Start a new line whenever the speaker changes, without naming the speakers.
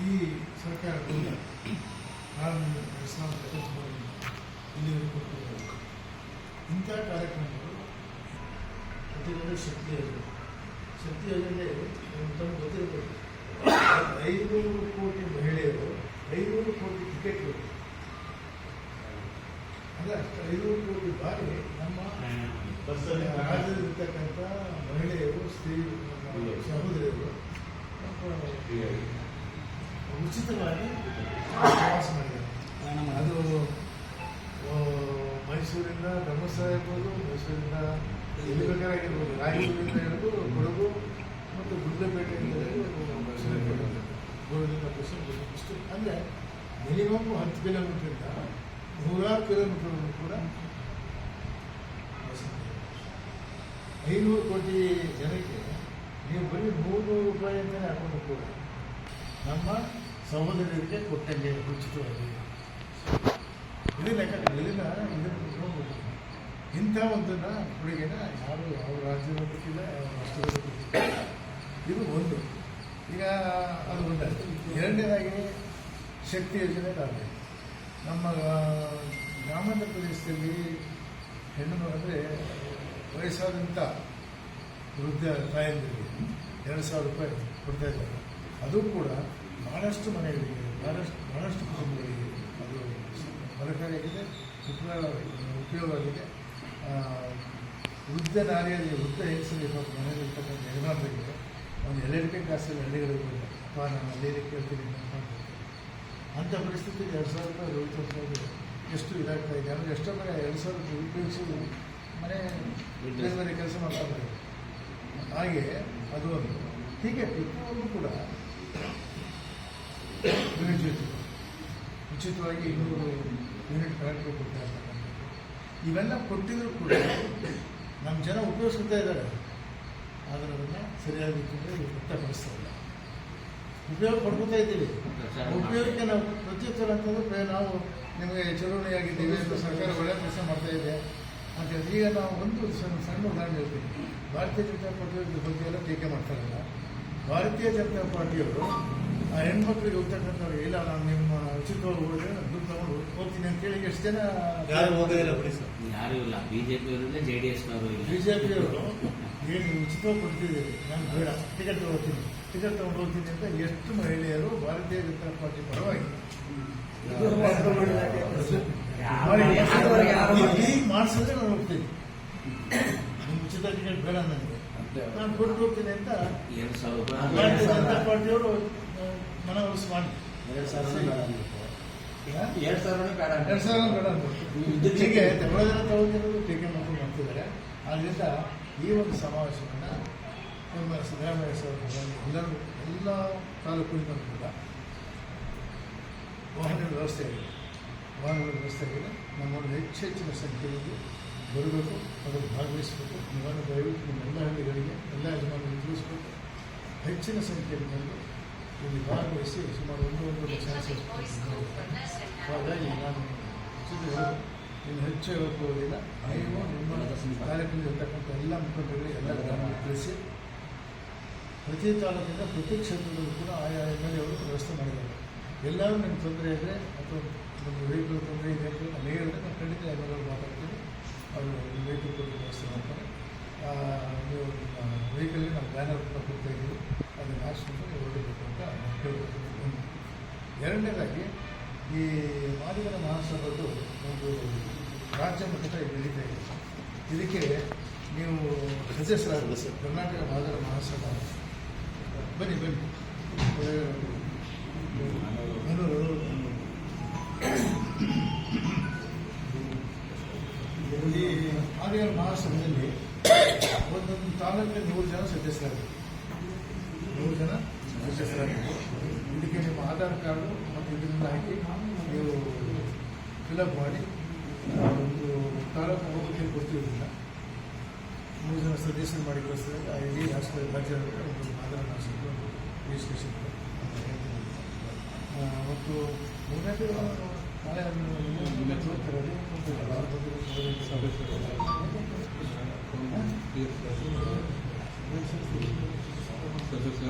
ಈ ಸರ್ಕಾರದಿಂದ ನಾನು ಇಸ್ಲಾಂ ಇಲ್ಲಿವರೆಗೂ ಇಂಥ ಕಾರ್ಯಕ್ರಮಗಳು ಪ್ರತಿಯೊಂದು ಶಕ್ತಿ ಯೋಜನೆ ಶಕ್ತಿ ಯೋಜನೆ ತಮಗೆ ಗೊತ್ತಿರಬೇಕು. ಐನೂರು ಕೋಟಿ ಮಹಿಳೆಯರು ಐನೂರು ಕೋಟಿ ಟಿಕೆಟ್ ಅಂದರೆ ಅಷ್ಟು ಐನೂರು ಕೋಟಿ ಬಾರಿ ನಮ್ಮ ರಾಜ್ಯದಲ್ಲಿರ್ತಕ್ಕಂಥ ಮಹಿಳೆಯರು ಸ್ತ್ರೀ ನಮ್ಮ ಸಹೋದರಿಯರು ನಮ್ಮ ಉಚಿತವಾಗಿ ಪ್ರವಾಸ ಮಾಡಿದ್ದಾರೆ ಅದು ಮೈಸೂರಿಂದ ಧರ್ಮಸ್ಥಳ ಇರ್ಬೋದು ಮೈಸೂರಿಂದ ಎಲ್ಲಿ ಬೇಕಾಗಿರ್ಬೋದು ರಾಯಚೂರಿಂದ ಹಿಡಿದು ಕೊಡಗು ಮತ್ತು ಗುಡ್ಲಪೇಟೆಯಿಂದ ಗೋವಿಂದ ಕೃಷ್ಣ ಇಷ್ಟು ಅಂದರೆ ಮಿನಿಮಮ್ ಹತ್ತು ಕಿಲೋಮೀಟ್ರಿಂದ ನೂರಾರು ಕಿಲೋಮೀಟರ್ಗಳು ಕೂಡ ಬಸ್. ಐನೂರು ಕೋಟಿ ಜನಕ್ಕೆ ನೀವು ಬರೀ ನೂರು ರೂಪಾಯಿ ಅಂತಲೇ ಹಾಕೊಂಡು ಕೂಡ ನಮ್ಮ ಸಹೋದರರಿಗೆ ಕೊಟ್ಟಂಗೆ ಉಚಿತವಾಗಿ ಇದು ಲೆಕ್ಕ ಇದನ್ನ ಇಂಥ ಒಂದನ್ನ ಕೊಡುಗೆನ ಯಾರು ಯಾವ ರಾಜ್ಯದ ಕೊಟ್ಟಿಲ್ಲ ಯಾವ ರಾಷ್ಟ್ರದ ಕೊಟ್ಟಿಲ್ಲ ಇದು ಒಂದು. ಈಗ ಅದು ಒಂದಾಯ್ತು ಎರಡನೇದಾಗಿ ಶಕ್ತಿ ಯೋಜನೆ ಲಾಭ ನಮ್ಮ ಗ್ರಾಮಾಂತರ ಪ್ರದೇಶದಲ್ಲಿ ಹೆಣ್ಣು ಅಂದರೆ ವಯಸ್ಸಾದಂಥ ವೃದ್ಧ ತಾಯಂದಿರಿಗೆ ಎರಡು ಸಾವಿರ ರೂಪಾಯಿ ಕೊಡ್ತಾ ಇದ್ದಾರೆ. ಅದು ಕೂಡ ಭಾಳಷ್ಟು ಮನೆಗಳಿಗೆ ಬಹಳಷ್ಟು ಬಹಳಷ್ಟು ಕುಟುಂಬಗಳಿಗೆ ಅದು ಬಳಕೆಯಾಗಿದೆ ಉಪಯೋಗ ಉಪಯೋಗವಾಗಿದೆ. ಆಗಿದೆ ವೃದ್ಧ ನಾರಿಯಲ್ಲಿ ವೃದ್ಧ ಹೆಚ್ಚಲಿ ಪಾಪ ಮನೆಯಲ್ಲಿ ಇರ್ತಕ್ಕಂಥ ಯಜಮಾನರಿಗೆ ಒಂದು ಎಲೆಕ್ಟ್ರಿಕ್ ಗ್ಯಾಸಲ್ಲಿ ಹಳ್ಳಿಗಳಿಗೆ ಬಂದ ಅಥವಾ ನಾನು ಅಲ್ಲಿಗೆ ಕೇಳ್ತೀನಿ. ಅಂಥ ಪರಿಸ್ಥಿತಿ ಎರಡು ಸಾವಿರ ರೂಪಾಯಿ ಸಾವಿರ ರೂಪಾಯಿ ಎಷ್ಟು ಇದಾಗ್ತಾ ಇದೆ? ಅಂದರೆ ಎಷ್ಟೋ ಮನೆ ಎರಡು ಸಾವಿರ ರೂಪಾಯಿ ಉಪಯೋಗಿಸಿ ಮನೆ ಬೇರೆ ಕೆಲಸ ಮಾಡ್ತಾ ಇದ್ದಾರೆ. ಹಾಗೆ ಅದು ಒಂದು. ಹೀಗೆ ಪ್ರತಿಯೊಂದು ಕೂಡ ಉಚಿತವಾಗಿ ಇನ್ನೂರು ಯೂನಿಟ್ ಕರೆಕ್ಟ್ಗೆ ಕೊಡ್ತಾ ಇರ್ತಕ್ಕಂಥದ್ದು ಇವೆಲ್ಲ ಕೊಟ್ಟಿದ್ರು ಕೂಡ ನಮ್ಮ ಜನ ಉಪಯೋಗಿಸ್ತಾ ಇದ್ದಾರೆ. ಆದರೆ ಅದನ್ನು ಸರಿಯಾಗಿ ವ್ಯಕ್ತಪಡಿಸ್ತಾ ಇಲ್ಲ. ಉಪಯೋಗ ಪಡ್ಕೊತಾ ಇದ್ದೀವಿ. ಉಪಯೋಗಕ್ಕೆ ನಾವು ಪ್ರತ್ಯುತ್ತರ ಅಂತಂದ್ರೆ ನಾವು ನಿಮಗೆ ಚುನಾವಣೆಯಾಗಿದ್ದೀವಿ ಸರ್ಕಾರ ಒಳ್ಳೆ ಕೆಲಸ ಮಾಡ್ತಾ ಇದೆ ಅಂತ ಈಗ ನಾವು ಒಂದು ಸಣ್ಣ ಸಣ್ಣ ಉದಾಹರಣೆ ಹೇಳ್ತೀನಿ. ಭಾರತೀಯ ಜನತಾ ಪಾರ್ಟಿಯವ್ರ ಬಗ್ಗೆ ಎಲ್ಲ ಟೀಕೆ ಮಾಡ್ತಾರಲ್ಲ ಭಾರತೀಯ ಜನತಾ ಪಾರ್ಟಿಯವರು ಆ ಹೆಣ್ಮಕ್ಳಿಗೆ ಹೋಗ್ತಕ್ಕಂಥವ್ರು ಇಲ್ಲ ನಾನು ನಿಮ್ಮ ಚಿತ್ರವಾಗಿ ಹೋದ್ರೆ ದುಡ್ಡು ತಗೊಂಡು ಹೋಗ್ತೀನಿ ಅಂತೇಳಿ ಎಷ್ಟು ಜನ
ಯಾರು ಹೋಗೋದಿಲ್ಲ ಬಿಡಿ ಸರ್.
ಯಾರು ಇಲ್ಲ ಬಿಜೆಪಿ ಅವರಿಲ್ಲ ಜೆ ಡಿ ಎಸ್ನವರು ಇಲ್ಲ.
ಬಿ ಜೆ ಪಿಯವರು ಏನು ಉಚಿತವಾಗಿ ಕೊಡ್ತಿದ್ದೀರಿ ನಾನು ಬೇಡ ಟಿಕೆಟ್ ತಗೋತೀನಿ ಟಿಕೆಟ್ ತಗೊಂಡು ಹೋಗ್ತೀನಿ ಅಂತ ಎಷ್ಟು ಮಹಿಳೆಯರು ಭಾರತೀಯ ಜನತಾ ಪಾರ್ಟಿ ಪರವಾಗಿ. ಈಗ ಮಾಡಿಸಿದ್ರೆ ನಾನು ಹೋಗ್ತೀನಿ. ನಿಮ್ಮ ಉಚಿತ ಟಿಕೆಟ್ ಬೇಡ ನನಗೆ. ನಾನು ಕೊಟ್ಟು ಹೋಗ್ತೀನಿ ಅಂತ
ಎರಡು ಸಾವಿರ
ಭಾರತೀಯ ಜನತಾ
ರೂಪಾಯಿ
ಪಾರ್ಟಿಯವರು ಮನವೊಲಿಸಿ ಮಾಡಿ.
ಎರಡು ಸಾವಿರ? ಎರಡು ಸಾವಿರ ಬೇಡ
ಎರಡು ಸಾವಿರ ಬೇಡ ಅಂತ ಹೀಗೆ ತಗೊಳ್ಳೋದನ್ನ ತಗೊಂಡಿರೋದು ಟೀಕೆ ಮಾಡ್ಕೊಂಡು ಮಾಡ್ತಿದ್ದಾರೆ. ಆದ್ದರಿಂದ ಈ ಒಂದು ಸಮಾವೇಶವನ್ನು ನಮ್ಮ ಸಿದ್ದರಾಮಯ್ಯ ಸರ್ ಎಲ್ಲರೂ ಎಲ್ಲ ತಾಲೂಕಿನಿಂದ ಕೂಡ ವಾಹನ ವ್ಯವಸ್ಥೆ ಇದೆ ವಾಹನಗಳ ವ್ಯವಸ್ಥೆ ಇದೆ ನಮ್ಮಲ್ಲಿ ಹೆಚ್ಚು ಹೆಚ್ಚಿನ ಸಂಖ್ಯೆಯಲ್ಲಿ ಬರಬೇಕು. ಅದನ್ನು ಭಾಗವಹಿಸಬೇಕು. ನಿಮ್ಮನ್ನು ದಯವಿಟ್ಟು ನಿಮ್ಮ ಎಲ್ಲ ಹಳ್ಳಿಗಳಿಗೆ ಎಲ್ಲ ಯಜಮಾನರಿಗೆ ತಿಳಿಸಬೇಕು. ಹೆಚ್ಚಿನ ಸಂಖ್ಯೆಯಲ್ಲಿ ಬಂದು ಇಲ್ಲಿ ಭಾಗವಹಿಸಿ ಸುಮಾರು ಒಂದು ಒಂದು ಲಕ್ಷ ಹಾಗಾಗಿ ನಾನು ಇನ್ನು ಹೆಚ್ಚು ಹೋಗೋದಿಲ್ಲ ನೀವು ನಿಮ್ಮ ಕಾರ್ಯಕ್ರಮದಲ್ಲಿರ್ತಕ್ಕಂಥ ಎಲ್ಲ ಮುಖಂಡರಿಗೆ ಎಲ್ಲ ಗ್ರಾಮಗಳಿಗೆ ತಿಳಿಸಿ ಪ್ರತಿ ತಾಲೂಕಿಂದ ಪ್ರತಿ ಕ್ಷೇತ್ರದಲ್ಲೂ ಕೂಡ ಆಯಾ ಎಂ ಎಲ್ ಅವರು ವ್ಯವಸ್ಥೆ ಮಾಡಿದ್ದಾರೆ ಎಲ್ಲರೂ ನಿಮ್ಗೆ ತೊಂದರೆ ಇದ್ದರೆ ಅಥವಾ ನಿಮ್ಮ ವೆಹಿಕಲ್ ತೊಂದರೆ ಇದೆ ಅಂತ ನಾನು ಹೇಳಿದ್ರೆ ನಾನು ಖಂಡಿತ ಎಂ ಎಲ್ ಎ ಮಾತಾಡ್ತೀನಿ ಅವರು ವೆಹಿಕಲ್ ತೊಂದರೆ ವ್ಯವಸ್ಥೆ ಮಾಡ್ತಾರೆ ನೀವು ವೆಹಿಕಲ್ಗೆ ನಾವು ಬ್ಯಾನರ್ ಕೂಡ ಕೊಡ್ತಾ ಇದ್ದೀವಿ ಅದನ್ನು ಹಾಕ್ಸ್ಕೊಂಡು ಹೊರಡಬೇಕು ಎರಡನೇದಾಗಿ ಈ ಮಾದಿಗರ ಮಹಾಸಭದ್ದು ಒಂದು ರಾಜ್ಯ ಮಟ್ಟದ ನಡೀತಾ ಇದೆ. ಇದಕ್ಕೆ ನೀವು ಸದಸ್ಯರಾಗಬೇಕು ಸರ್ ಕರ್ನಾಟಕ ಮಾದಿಗರ ಮಹಾಸಭಾ. ಬನ್ನಿ ಬನ್ನಿ. ಈ ಮಾದಿಗರ ಮಹಾಸಭೆಯಲ್ಲಿ ಒಂದೊಂದು ತಾಲೂಕಿನ ನೂರು ಜನ ಸದಸ್ಯರಾಗಬೇಕು ನೂರು ಜನ ಇದಕ್ಕೆ ನಿಮ್ಮ ಆಧಾರ್ ಕಾರ್ಡು ಮತ್ತು ಇದರಿಂದ ಹಾಕಿ ನೀವು ಫಿಲಪ್ ಮಾಡಿ ಒಂದು ತಾಲೂಕು ಹೋಗೋಕ್ಕೆ ಗೊತ್ತಿರಲಿಲ್ಲ ಮೂರು ಜನ ಸಜೆಷನ್ ಮಾಡಿ ಕಳಿಸ್ತಾರೆ ಆ ಇಡೀ ರಾಷ್ಟ್ರ ರಾಜ್ಯ ಒಂದು ಆಧಾರ್ ಮಾಡಿಸಿದ್ದು ರಿಜಿಸ್ಟ್ರೇಷನ್ ಮತ್ತು ಮೂರನೇದು ನಾಳೆ ಅದನ್ನು ತೋರ್ತಾರೆ सदस्य